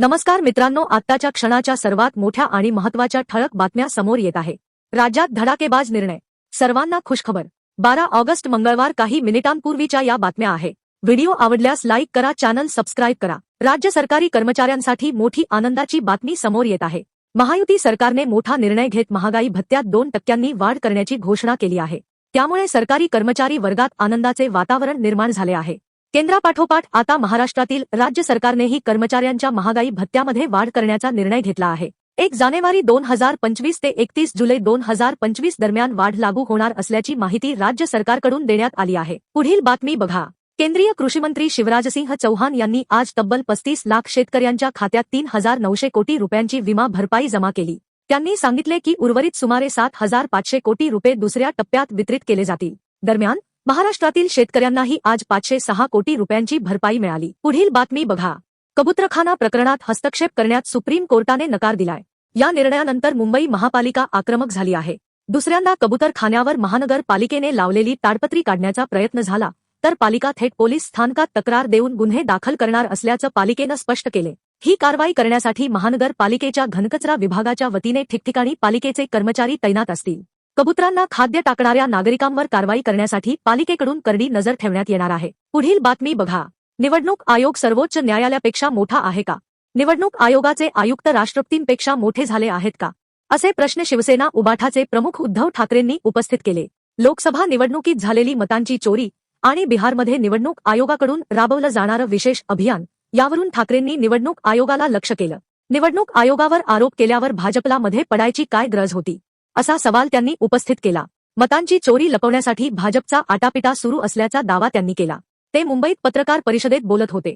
नमस्कार मित्रांनो आत्ताच्या क्षणाच्या सर्वात मोठ्या आणि महत्त्वाच्या ठळक बातम्या समोर येत आहे. राज्यात धडाकेबाज निर्णय. सर्वांना खुशखबर. बारा ऑगस्ट मंगळवार काही मिनिटांपूर्वीच्या या बातम्या आहे. व्हिडिओ आवडल्यास लाईक करा चॅनल सबस्क्राईब करा. राज्य सरकारी कर्मचाऱ्यांसाठी मोठी आनंदाची बातमी समोर येत आहे. महायुती सरकारने मोठा निर्णय घेत महागाई भत्त्यात दोन टक्क्यांनी वाढ करण्याची घोषणा केली आहे. त्यामुळे सरकारी कर्मचारी वर्गात आनंदाचे वातावरण निर्माण झाले आहे. केंद्रापाठोपाठ आता महाराष्ट्रातील राज्य सरकारनेही कर्मचाऱ्यांच्या महागाई भत्त्यामध्ये वाढ करण्याचा निर्णय घेतला आहे. एक जानेवारी दोन हजार पंचवीस ते एकतीस जुलै दोन हजार पंचवीस दरम्यान वाढ लागू होणार असल्याची माहिती राज्य सरकारकडून देण्यात आली आहे. पुढील बातमी बघा. केंद्रीय कृषीमंत्री शिवराजसिंह चौहान यांनी आज तब्बल पस्तीस लाख शेतकऱ्यांच्या खात्यात तीन हजार नऊशे कोटी रुपयांची विमा भरपाई जमा केली. त्यांनी सांगितले की उर्वरित सुमारे सात हजार पाचशे कोटी रुपये दुसऱ्या टप्प्यात वितरित केले जातील. दरम्यान महाराष्ट्रातील शेतकऱ्यांनाही आज पाचशे सहा कोटी रुपयांची भरपाई मिळाली. पुढील बातमी बघा. कबुतरखाना प्रकरणात हस्तक्षेप करण्यात सुप्रीम कोर्टाने नकार दिलाय. या निर्णयानंतर मुंबई महापालिका आक्रमक झाली आहे. दुसऱ्यांदा कबुतरखान्यावर महानगरपालिकेने लावलेली ताडपत्री काढण्याचा प्रयत्न झाला तर पालिका थेट पोलीस स्थानकात तक्रार देऊन गुन्हे दाखल करणार असल्याचं पालिकेनं स्पष्ट केले. ही कारवाई करण्यासाठी महानगरपालिकेच्या घनकचरा विभागाच्या वतीने ठिकठिकाणी पालिकेचे कर्मचारी तैनात असतील. कबुतरांना खाद्य टाकणाऱ्या नागरिकांवर कारवाई करण्यासाठी पालिकेकडून करडी नजर ठेवण्यात येणार आहे. पुढील बातमी बघा. निवडणूक आयोग सर्वोच्च न्यायालयापेक्षा मोठा आहे का? निवडणूक आयोगाचे आयुक्त राष्ट्रपतींपेक्षा मोठे झाले आहेत का? असे प्रश्न शिवसेना उबाठाचे प्रमुख उद्धव ठाकरेंनी उपस्थित केले. लोकसभा निवडणुकीत झालेली मतांची चोरी आणि बिहारमध्ये निवडणूक आयोगाकडून राबवलं जाणारं विशेष अभियान यावरून ठाकरेंनी निवडणूक आयोगाला लक्ष केलं. निवडणूक आयोगावर आरोप केल्यावर भाजपला मध्ये पडायची काय गरज होती? असा सवाल त्यांनी उपस्थित केला. मतांची चोरी लपवण्यासाठी भाजपचा आटापिटा सुरू असल्याचा दावा त्यांनी केला. ते मुंबईत पत्रकार परिषदेत बोलत होते.